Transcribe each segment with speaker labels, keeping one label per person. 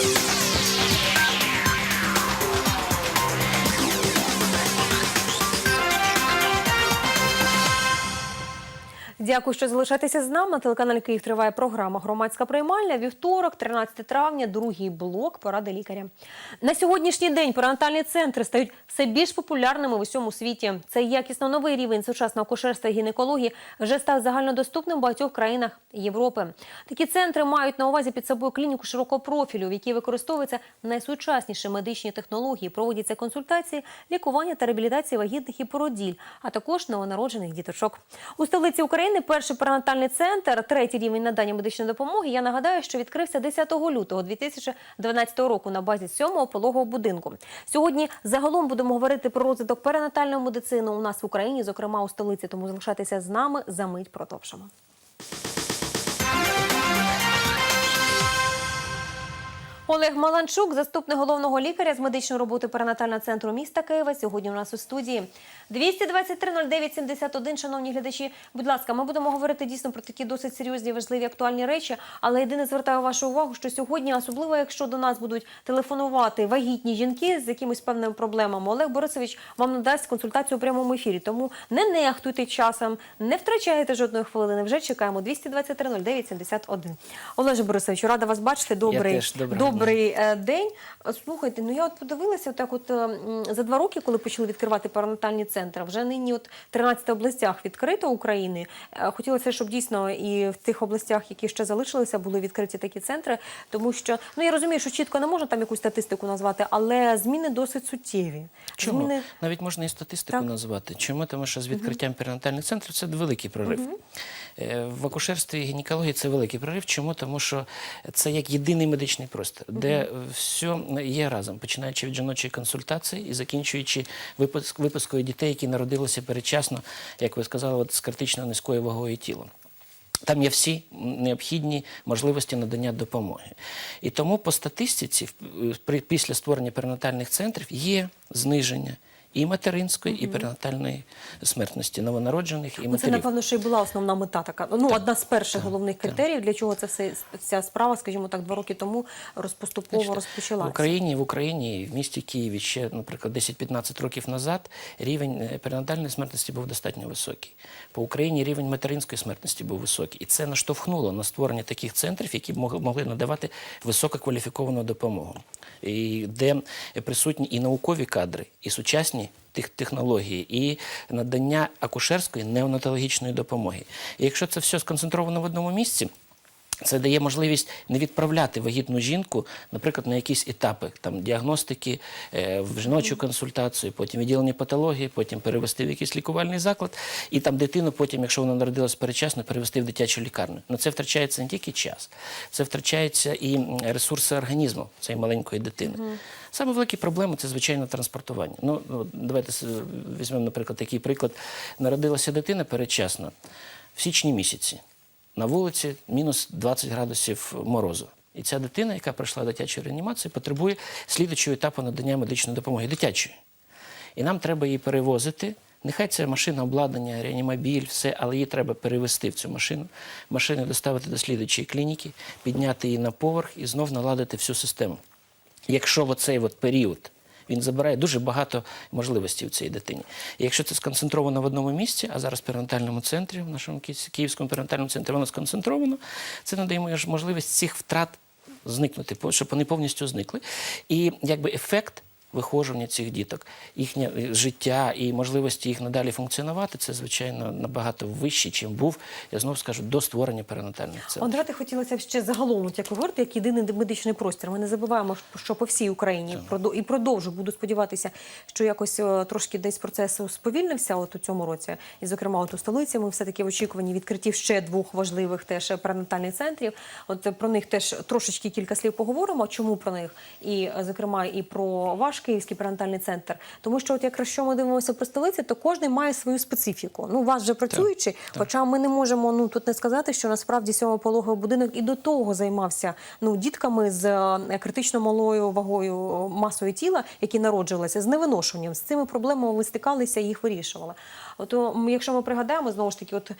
Speaker 1: Thank you. Дякую, що залишаєтеся з нами. На телеканалі Київ триває програма Громадська приймальня. Вівторок, 13 травня, другий блок поради лікаря. На сьогоднішній день перинатальні центри стають все більш популярними в усьому світі. Цей якісно новий рівень сучасного акушерства і гінекології вже став загальнодоступним в багатьох країнах Європи. Такі центри мають на увазі під собою клініку широкого профілю, в якій використовуються найсучасніші медичні технології, проводяться консультації, лікування та реабілітація вагітних і породіль, а також новонароджених діточок. У столиці України перший перинатальний центр, третій рівень надання медичної допомоги. Я нагадаю, що відкрився 10 лютого 2012 року на базі сьомого пологового будинку. Сьогодні загалом будемо говорити про розвиток перинатальної медицини у нас в Україні, зокрема у столиці. Тому залишайтеся з нами. За мить продовжимо. Олег Маланчук, заступник головного лікаря з медичної роботи перинатального центру міста Києва. Сьогодні у нас у студії 223-09-71, Шановні глядачі, будь ласка, ми будемо говорити дійсно про такі досить серйозні, важливі, актуальні речі. Але єдине звертаю вашу увагу, що сьогодні, особливо якщо до нас будуть телефонувати вагітні жінки з якимись певними проблемами, Олег Борисович вам надасть консультацію у прямому ефірі. Тому не нехтуйте часом, не втрачайте жодної хвилини. Вже чекаємо 223-09-71. Олеже Борисовичу, рада вас бачити. Добрий,
Speaker 2: теж доброго
Speaker 1: добрий е, день. Слухайте, ну я от подивилася, так от е, за два роки, коли почали відкривати перинатальні центри, вже нині от 13 областях відкрито України. Е, Хотілося, щоб дійсно і в тих областях, які ще залишилися, були відкриті такі центри, тому що ну я розумію, що чітко не можна там якусь статистику назвати, але зміни досить суттєві.
Speaker 2: Чому?
Speaker 1: Зміни
Speaker 2: Навіть можна і статистику
Speaker 1: Так.
Speaker 2: назвати. Чому? Тому що з відкриттям перинатальних центрів це великий прорив. Е, В акушерстві і гінекології це великий прорив. Чому? Тому що це як єдиний медичний простір, де е, все є разом, починаючи від жіночої консультації і закінчуючи випуск, випускою дітей, які народилися передчасно, як ви сказали, от, з критично низькою вагою тіла. Там є всі необхідні можливості надання допомоги. І тому по статистиці, в- після створення перинатальних центрів, є зниження і материнської, і перинатальної смертності новонароджених і
Speaker 1: Ну, це напевно, що і була основна мета така. Ну одна з перших головних критеріїв, для чого це все ця справа, скажімо так, два роки тому розпоступово
Speaker 2: В. Україні, в Україні, в місті Києві ще, наприклад, 10-15 років назад рівень е, перинатальної смертності був достатньо високий. По Україні рівень материнської смертності був високий. І це наштовхнуло на створення таких центрів, які б могли надавати висококваліфіковану допомогу, і де присутні і наукові кадри, і сучасні тих технології, і надання акушерської неонатологічної допомоги. І якщо це все сконцентровано в одному місці. Це дає можливість не відправляти вагітну жінку, наприклад, на якісь етапи там діагностики, е, в жіночу консультацію, потім відділення патології, потім перевести в якийсь лікувальний заклад, і там дитину, потім, якщо вона народилась передчасно, перевести в дитячу лікарню. На це втрачається не тільки час, це втрачаються і ресурси організму цієї маленької дитини. Саме великі проблеми це звичайно транспортування. Ну, ну, давайте візьмемо, наприклад, такий приклад. Народилася дитина передчасно в січні місяці. На вулиці мінус 20 градусів морозу. І ця дитина, яка пройшла дитячу реанімацію, потребує слідуючого етапу надання медичної допомоги дитячої. І нам треба її перевозити. Нехай це машина обладнання, реанімобіль, все, але її треба перевезти в цю машину, машину доставити до слідуючої клініки, підняти її на поверх і знов наладити всю систему. Якщо в оцей от період він забирає дуже багато можливостей у цій дитині. І якщо це сконцентровано в одному місці, а зараз в перинатальному центрі, в нашому Ки- Київському перинатальному центрі воно сконцентровано, це надає можливість цих втрат зникнути, щоб вони повністю зникли. І якби ефект виходження цих діток, їхнє е, життя і можливості їх надалі функціонувати, це звичайно набагато вищий, чим був, я знову скажу, до створення перинатальних центрів.
Speaker 1: Давайте хотілося б ще загалом, от як ви говорите, як єдиний медичний простір. Ми не забуваємо, що по всій Україні продо- і продовжу буду сподіватися, що якось е, трошки десь процес сповільнився от у цьому році. І, зокрема, от у столиці ми все таки в очікуванні відкриттів ще двох важливих теж перинатальних центрів. От про них теж трошечки кілька слів поговоримо. Чому про них? І, е, зокрема, і про ваш ваш київський перинатальний центр? Тому що, от якраз що ми дивимося по столиці, то кожен має свою специфіку. Ну, у вас вже працюючи, хоча ми не можемо ну тут не сказати, що насправді сьомий пологовий будинок і до того займався ну дітками з е, критично малою вагою е, масою тіла, які народжувалися з невиношенням. З цими проблемами ви стикалися і їх вирішували. От якщо ми пригадаємо знову ж таки, от е,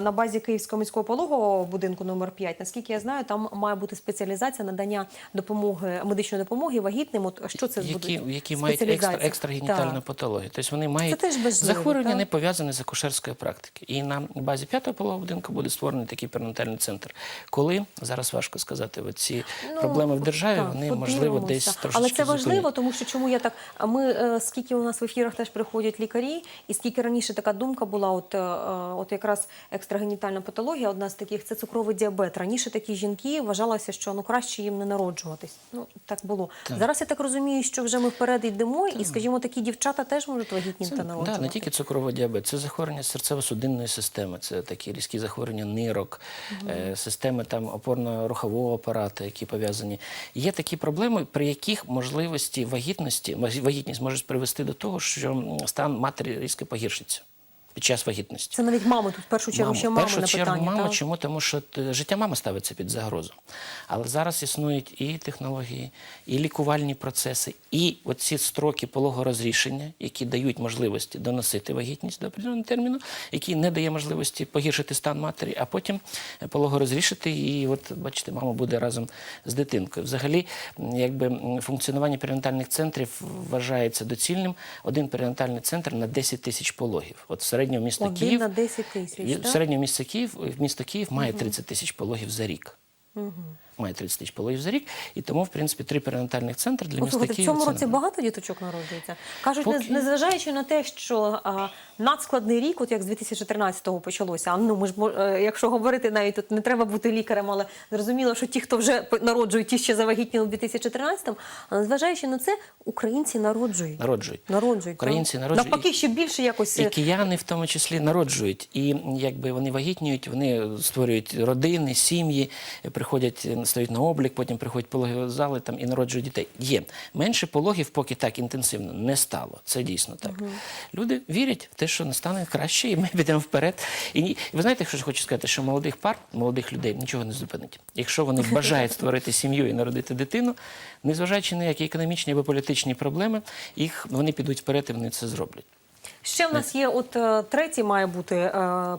Speaker 1: на базі Київського міського пологового будинку номер 5, наскільки я знаю, там має бути спеціалізація надання допомоги медичної допомоги вагітним. От що це
Speaker 2: які, які мають екстра, екстрагенітальну
Speaker 1: Так.
Speaker 2: патологію. Тобто вони мають
Speaker 1: важливо,
Speaker 2: захворювання,
Speaker 1: так?
Speaker 2: не пов'язані з акушерською практики. І на базі п'ятого пологового будинку буде створений такий перинатальний центр. Коли зараз важко сказати, ці проблеми в державі
Speaker 1: Ну, так,
Speaker 2: вони можливо десь трошечки
Speaker 1: Але це важливо,
Speaker 2: зупинять.
Speaker 1: тому що чому я так. а Ми е, скільки у нас в ефірах теж приходять лікарі, і скільки раніше така думка була, от, е, от якраз екстрагенітальна патологія, одна з таких це цукровий діабет. Раніше такі жінки вважалося, що ну краще їм не народжуватись. Ну так було. Зараз я так розумію, що вже ми вперед йдемо, і скажімо, такі дівчата теж можуть вагітні та
Speaker 2: да,
Speaker 1: Так,
Speaker 2: не тільки цукровий діабет, це захворювання серцево-судинної системи, це такі різкі захворювання нирок, е, системи там опорно-рухового апарату, які пов'язані. Є такі проблеми, при яких можливості вагітності, вагітність може привести до того, що стан матері різко погіршиться під час вагітності.
Speaker 1: Це навіть мами тут в першу чергу ще
Speaker 2: в
Speaker 1: мами
Speaker 2: першу
Speaker 1: на
Speaker 2: чергу
Speaker 1: питання.
Speaker 2: мама.
Speaker 1: так?
Speaker 2: Чому? Тому що е, життя мами ставиться під загрозу. Але зараз існують і технології, і лікувальні процеси, і оці строки пологорозрішення, які дають можливості доносити вагітність до определеного терміну, які не дає можливості погіршити стан матері, а потім е, пологорозрішити, і от бачите, мама буде разом з дитинкою. Взагалі, якби функціонування перинатальних центрів вважається доцільним. Один перинатальний центр на 10 тисяч пологів. От в середньому місто
Speaker 1: Один
Speaker 2: Київ
Speaker 1: на 10 тисяч.
Speaker 2: Середньо місто Київ, місто Київ має 30 тисяч пологів за рік. Має 30 тисяч пологів за рік, і тому, в принципі, три перинатальних центри для міста
Speaker 1: Послухайте, в цьому році багато діточок народжується. Кажуть,
Speaker 2: Поки-
Speaker 1: не- незважаючи на те, що а, надскладний рік, от як з 2013-го почалося. А ну ми ж е, якщо говорити навіть тут не треба бути лікарем, але зрозуміло, що ті, хто вже народжують, ті ще завагітніли у 2013-му, а незважаючи на це, українці народжують.
Speaker 2: Народжують.
Speaker 1: Народжують.
Speaker 2: Українці народжують.
Speaker 1: Навпаки, ще більше якось.
Speaker 2: І
Speaker 1: е,
Speaker 2: кияни в тому числі народжують. І якби вони вагітніють, вони створюють родини, сім'ї, приходять, стають на облік, потім приходять в пологові зали там, і народжують дітей. Є. Менше пологів, поки так інтенсивно не стало. Це дійсно так. Люди вірять в те, що настане краще, і ми підемо вперед. І ви знаєте, що я хочу сказати, що молодих пар, молодих людей нічого не зупинить. Якщо вони бажають створити сім'ю і народити дитину, незважаючи на які економічні або політичні проблеми, їх вони підуть вперед і вони це зроблять.
Speaker 1: Ще в нас є от е, третій має бути е,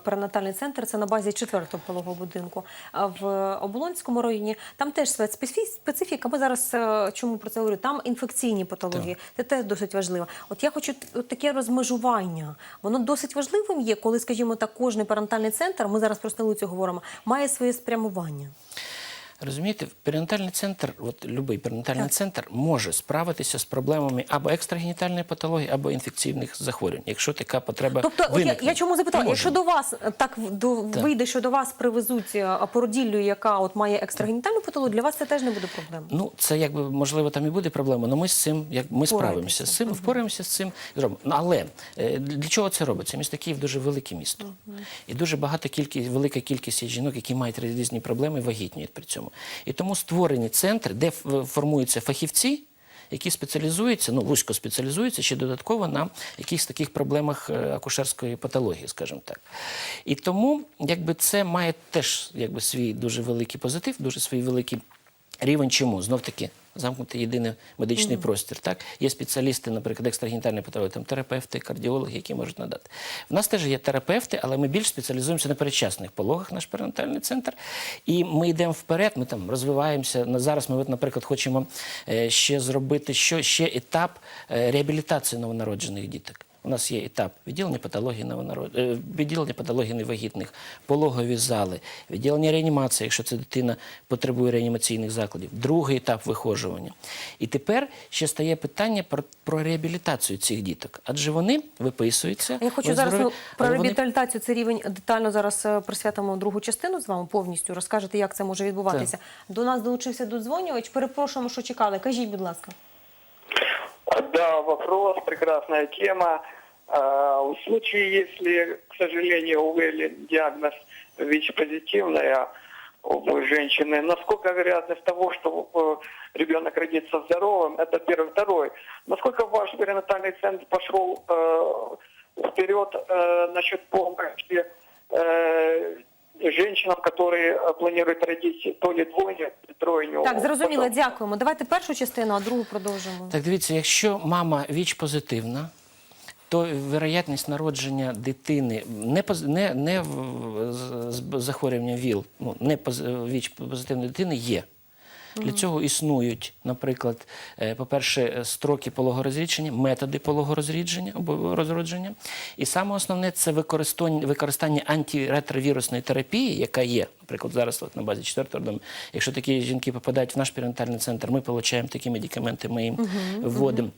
Speaker 1: перинатальний центр. Це на базі четвертого пологового будинку. А в Оболонському районі там теж своя специфі- специфіка. Ми зараз е, чому про це говорю? Там інфекційні патології. Це теж досить важливо. От я хочу от таке розмежування. Воно досить важливим є, коли, скажімо так, кожний перинатальний центр, ми зараз про столицю говоримо, має своє спрямування.
Speaker 2: Розумієте, перинатальний центр, от будь-який перинатальний центр може справитися з проблемами або екстрагенітальної патології, або інфекційних захворювань, якщо така потреба
Speaker 1: Тобто, от я, я чому запитала? Якщо до вас так до, вийде, що до вас привезуть е, породіллю, яка от має екстрагенітальну патологію, для вас це теж не буде проблем.
Speaker 2: Ну, це якби можливо там і буде проблема, але ми з цим як ми справимося з цим, впораємося з цим зробимо. Ну, але е, для чого це робиться? Місто Київ дуже велике місто, і дуже багато кількість, велика кількість жінок, які мають різні проблеми, вагітніють при цьому. І тому створені центри, де формуються фахівці. Які спеціалізуються, ну вузько спеціалізуються ще додатково на якихось таких проблемах е, акушерської патології, скажімо так. І тому, якби це має теж якби свій дуже великий позитив, дуже свій великий Рівень чому? Знов таки замкнутий єдиний медичний простір. Так? Є спеціалісти, наприклад, екстрагенітальної потреби, там терапевти, кардіологи, які можуть надати. В нас теж є терапевти, але ми більш спеціалізуємося на передчасних пологах, наш перинатальний центр. І ми йдемо вперед, ми там розвиваємося. Зараз ми, наприклад, хочемо е, ще зробити що, ще етап е, реабілітації новонароджених діток. У нас є етап відділення патології новонарод... е, відділення патології невагітних, пологові зали, відділення реанімації, якщо це дитина потребує реанімаційних закладів, другий етап виходжування. І тепер ще стає питання про, про реабілітацію цих діток, адже вони виписуються.
Speaker 1: Я хочу зараз
Speaker 2: здорові,
Speaker 1: про реабілітацію. Це рівень детально зараз е, присвятимо другу частину з вами повністю. Розкажете, як це може відбуватися. До нас долучився додзвонювач. Перепрошуємо, що чекали. Кажіть, будь ласка.
Speaker 3: Да, вопрос, прекрасная тема. А, В случае, если, к сожалению, у Элли диагноз ВИЧ-позитивная, у женщины. Насколько вероятность того, что э, ребенок родится здоровым, это первый. Второй, насколько ваш перинатальный центр пошел э, вперед э, насчет помощи женщинам, которые э, планируют родить то ли двойню, то ли тройню.
Speaker 1: Так, зрозуміло, дякуємо. Давайте першу частину, а другу продовжимо.
Speaker 2: Так дивіться, якщо мама ВІЧ позитивна, то вероятність народження дитини не, поз- не, не з захворюванням ВІЛ, ну, не поз- ВІЧ позитивної дитини є. Для цього існують, наприклад, е, по-перше, строки пологорозрідження, методи пологорозрідження або розродження. І саме основне це використання, використання антиретровірусної терапії, яка є, наприклад, зараз от на базі 4 дому. Якщо такі жінки попадають в наш перинатальний центр, ми отримуємо такі медикаменти, ми їм вводимо.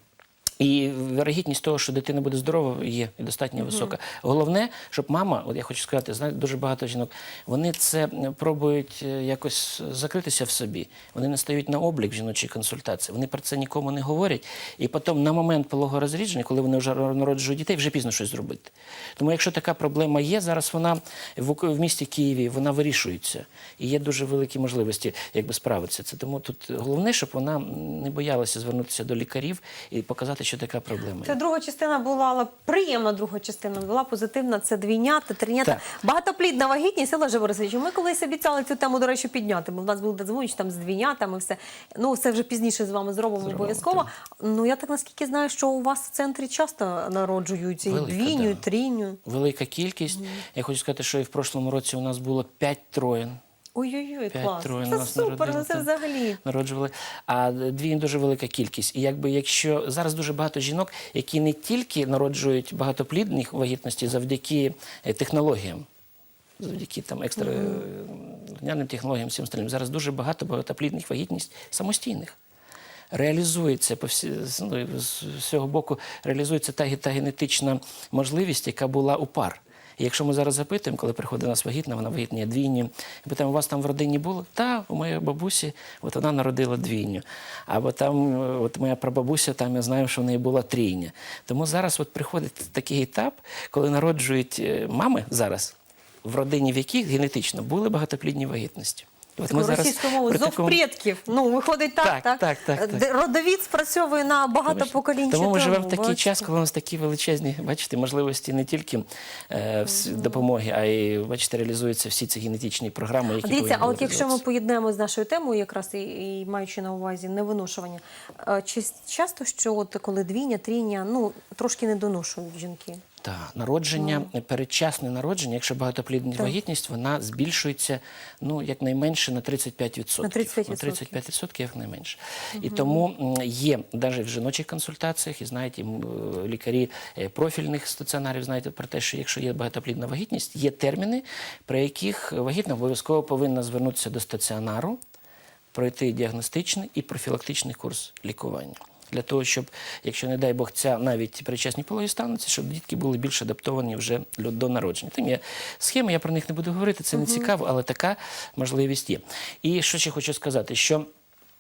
Speaker 2: І вірогідність того, що дитина буде здорова, є і достатньо висока. Головне, щоб мама, от я хочу сказати, знаєте, дуже багато жінок, вони це пробують е, якось закритися в собі. Вони не стають на облік в жіночій консультації. Вони про це нікому не говорять. І потім на момент пологового розрідження, коли вони вже народжують дітей, вже пізно щось зробити. Тому якщо така проблема є, зараз вона в, в місті Києві вона вирішується. І є дуже великі можливості, якби справитися. Це тому тут головне, щоб вона не боялася звернутися до лікарів і показати, що така проблема.
Speaker 1: Це
Speaker 2: є.
Speaker 1: друга частина була, але приємна друга частина була позитивна. Це двійнята, тринята. Багатоплідна вагітність, Олеже Борисовичу, ми колись обіцяли цю тему, до речі, підняти, бо в нас був дзвонич там з двійнятами, все. Ну, все вже пізніше з вами зробимо, обов'язково. Ну, я так наскільки знаю, що у вас в центрі часто народжують і двійню, і
Speaker 2: да.
Speaker 1: трійню.
Speaker 2: Велика кількість. Я хочу сказати, що і в прошлому році у нас було 5 троєн.
Speaker 1: Ой-ой-ой, клас.
Speaker 2: троєн у
Speaker 1: Це
Speaker 2: нас
Speaker 1: супер, ну це взагалі.
Speaker 2: Народжували. А дві дуже велика кількість. І якби якщо зараз дуже багато жінок, які не тільки народжують багатоплідних вагітності завдяки е, технологіям. Завдяки там екстраняним технологіям, всім остальним. Зараз дуже багато багатоплідних вагітність самостійних. Реалізується по всі, з- ну, з всього боку, реалізується та, та генетична можливість, яка була у пар. І якщо ми зараз запитуємо, коли приходить нас вагітна, вона вагітна двійні, питаємо, у вас там в родині було? Та, у моєї бабусі, от вона народила двійню. Або там, е, от моя прабабуся, там я знаю, що в неї була трійня. Тому зараз от приходить такий етап, коли народжують е, мами зараз, в родині в яких генетично були багатоплідні вагітності. От
Speaker 1: Такою російською мовою зов
Speaker 2: такому-
Speaker 1: предків. Ну, виходить так,
Speaker 2: Так,
Speaker 1: так.
Speaker 2: так, так, так.
Speaker 1: Родовід спрацьовує на багато поколінь.
Speaker 2: Тому ми живемо в такий
Speaker 1: бачите.
Speaker 2: час, коли у нас такі величезні, бачите, можливості не тільки е, допомоги, а й бачите, реалізуються всі ці генетичні програми, які
Speaker 1: Дивіться, а от якщо ми поєднаємо з нашою темою, якраз і, і маючи на увазі невиношування, е, чи часто що от коли двійня, трійня, ну трошки не доношують жінки?
Speaker 2: Так, народження, передчасне народження, якщо багатоплідність
Speaker 1: Так.
Speaker 2: вагітність, вона збільшується ну, якнайменше на 35%.
Speaker 1: На 35%.
Speaker 2: На 35% якнайменше. І тому є навіть в жіночих консультаціях, і знаєте, лікарі е, профільних стаціонарів знаєте про те, що якщо є багатоплідна вагітність, є терміни, при яких вагітна обов'язково повинна звернутися до стаціонару, пройти діагностичний і профілактичний курс лікування. Для того, щоб, якщо, не дай Бог, ця навіть причесні пологи стануться, щоб дітки були більш адаптовані вже до народження. Тим є схеми, я про них не буду говорити, це не цікаво, але така можливість є. І що ще хочу сказати, що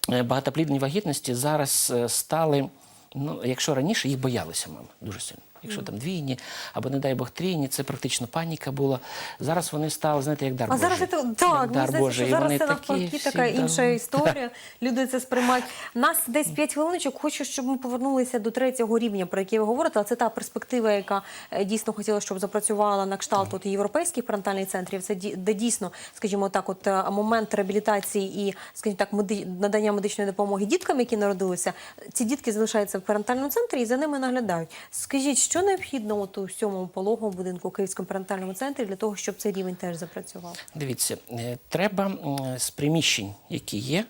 Speaker 2: е, багатоплідні вагітності зараз е, стали, ну, якщо раніше їх боялися мами дуже сильно. Якщо там двійні, або, не дай Бог, трійні, це практично паніка була. Зараз вони стали, знаєте, як дар
Speaker 1: А
Speaker 2: Божий.
Speaker 1: зараз це так,
Speaker 2: дар
Speaker 1: здається,
Speaker 2: Божий.
Speaker 1: що зараз це навпаки така інша історія. Люди це сприймають. Нас десь 5 хвилиночок. Хочу, щоб ми повернулися до третього рівня, про який ви говорите. А це та перспектива, яка е, дійсно хотіла, щоб запрацювала на кшталт от європейських парентальних центрів. Це де дійсно, скажімо так, от е, момент реабілітації і, скажімо так, меди- надання медичної допомоги діткам, які народилися. Ці дітки залишаються в парентальному центрі і за ними наглядають. Скажіть, що необхідно от у сьомому пологовому будинку у Київському перинатальному центрі для того, щоб цей рівень теж запрацював?
Speaker 2: Дивіться, е, треба з приміщень, які є,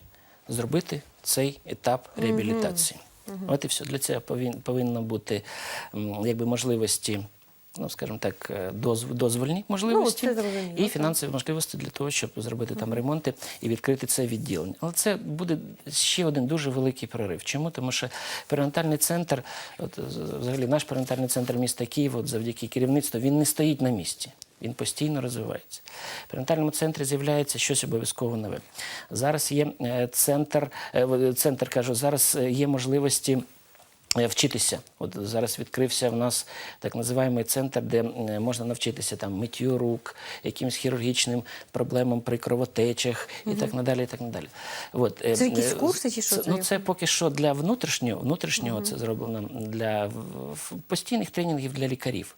Speaker 2: зробити цей етап реабілітації. От і все. Для цього повинно бути якби, можливості, ну, скажімо так, е, дозв, дозвольні можливості
Speaker 1: Ну,
Speaker 2: і
Speaker 1: так.
Speaker 2: фінансові можливості для того, щоб зробити там ремонти і відкрити це відділення. Але це буде ще один дуже великий прорив. Чому? Тому що перинатальний центр, от, взагалі наш перинатальний центр міста Києва, от, завдяки керівництву, він не стоїть на місці. Він постійно розвивається. В перинатальному центрі з'являється щось обов'язково нове. Зараз є е, центр, е, центр кажу, зараз є можливості Вчитися, от зараз відкрився в нас так називаємий центр, де е, можна навчитися там миттю рук, якимось хірургічним проблемам при кровотечах і так надалі. І так надалі. От, е,
Speaker 1: Це якісь
Speaker 2: е,
Speaker 1: курси чи що
Speaker 2: це? Ну це поки що для внутрішнього, внутрішнього це зроблено для в- постійних тренінгів для лікарів.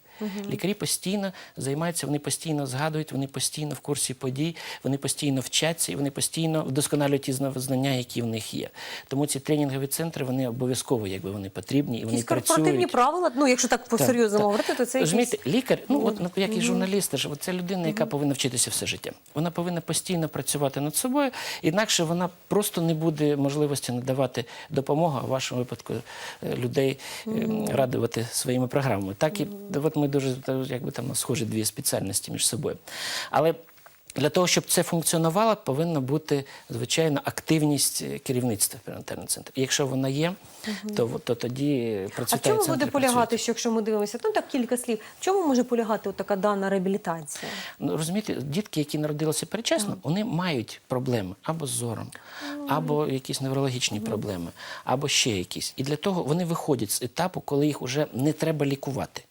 Speaker 2: Лікарі постійно займаються, вони постійно згадують, вони постійно в курсі подій, вони постійно вчаться і вони постійно вдосконалюють ті знання, які в них є. Тому ці тренінгові центри вони обов'язково, якби вони потрібні і вони
Speaker 1: Якісь корпоративні
Speaker 2: працюють.
Speaker 1: правила, ну якщо так по
Speaker 2: Так,
Speaker 1: серйозно
Speaker 2: так.
Speaker 1: говорити, то це якісь...
Speaker 2: Лікар, ну от ну, як і журналіст, ж, це людина, яка повинна вчитися все життя. Вона повинна постійно працювати над собою, інакше вона просто не буде можливості надавати допомогу, а в вашому випадку е, людей е, радувати своїми програмами. Так і от ми дуже якби там схожі дві спеціальності між собою. Але для того, щоб це функціонувало, повинна бути звичайно активність е, керівництва перинатального центру. І якщо вона є, то, то тоді
Speaker 1: А чому буде полягати, що якщо ми дивимося, ну так кілька слів, в чому може полягати така дана реабілітація?
Speaker 2: Ну, розумієте, дітки, які народилися передчасно, вони мають проблеми або з зором, або якісь неврологічні проблеми, або ще якісь. І для того вони виходять з етапу, коли їх вже не треба лікувати.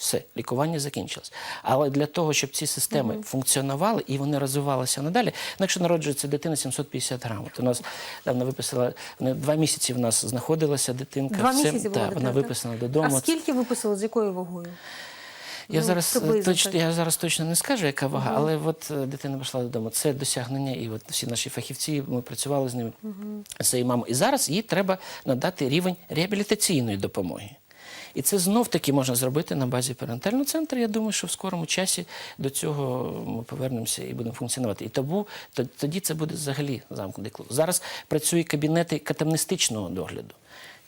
Speaker 2: Все, лікування закінчилось. Але для того, щоб ці системи функціонували і вони розвивалися надалі, ну, якщо народжується дитина 750 грамів, то у нас вона виписала два місяці. В нас знаходилася дитинка.
Speaker 1: Два
Speaker 2: все,
Speaker 1: місяці
Speaker 2: та, вона виписана додому.
Speaker 1: А скільки виписали, з якою вагою?
Speaker 2: Я
Speaker 1: Ну,
Speaker 2: зараз е, точно я зараз точно не скажу, яка вага, але от е, дитина пішла додому. Це досягнення, і от всі наші фахівці ми працювали з ними з цією мамою. І зараз їй треба надати рівень реабілітаційної допомоги. І це знов таки можна зробити на базі перинатального центру. Я думаю, що в скорому часі до цього ми повернемося і будемо функціонувати. І тому тоді це буде взагалі замкнутий клуб. Зараз працюють кабінети катамністичного догляду.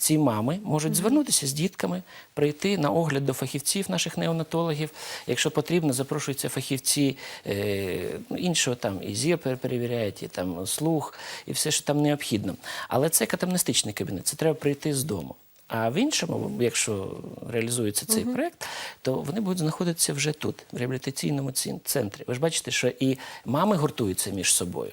Speaker 2: Ці мами можуть звернутися з дітками, прийти на огляд до фахівців, наших неонатологів. Якщо потрібно, запрошуються фахівці е, ну, іншого там і зір перевіряють, і там слух, і все, що там необхідно. Але це катамнестичний кабінет, це треба прийти з дому. А в іншому, якщо реалізується цей проект, то вони будуть знаходитися вже тут, в реабілітаційному центрі. Ви ж бачите, що і мами гуртуються між собою.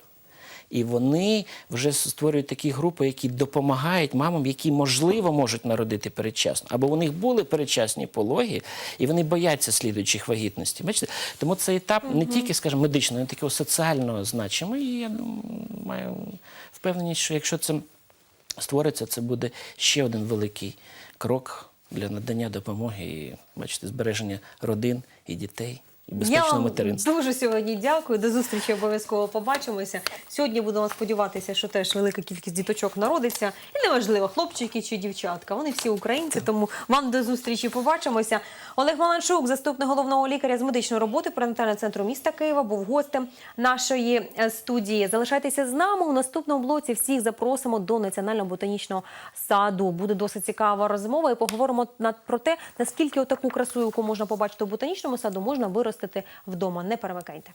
Speaker 2: І вони вже створюють такі групи, які допомагають мамам, які можливо можуть народити передчасно. Або у них були передчасні пологи, і вони бояться слідуючих вагітностей. Бачите? Тому цей етап не тільки, скажімо, медичного, й такого соціального значимий. І я думаю, маю впевненість, що якщо це створиться, це буде ще один великий крок для надання допомоги і, бачите, збереження родин і дітей, і
Speaker 1: Я
Speaker 2: безпечного
Speaker 1: вам дуже сьогодні дякую. До зустрічі обов'язково побачимося. Сьогодні будемо сподіватися, що теж велика кількість діточок народиться. І неважливо, хлопчики чи дівчатка. Вони всі українці, тому вам до зустрічі побачимося. Олег Маланчук, заступник головного лікаря з медичної роботи перинатального центру міста Києва, був гостем нашої е, студії. Залишайтеся з нами у наступному блоці. Всіх запросимо до національного ботанічного саду. Буде досить цікава розмова, і поговоримо про те, наскільки отаку красу, яку можна побачити у ботанічному саду, можна виростити вдома. Не перемикайте.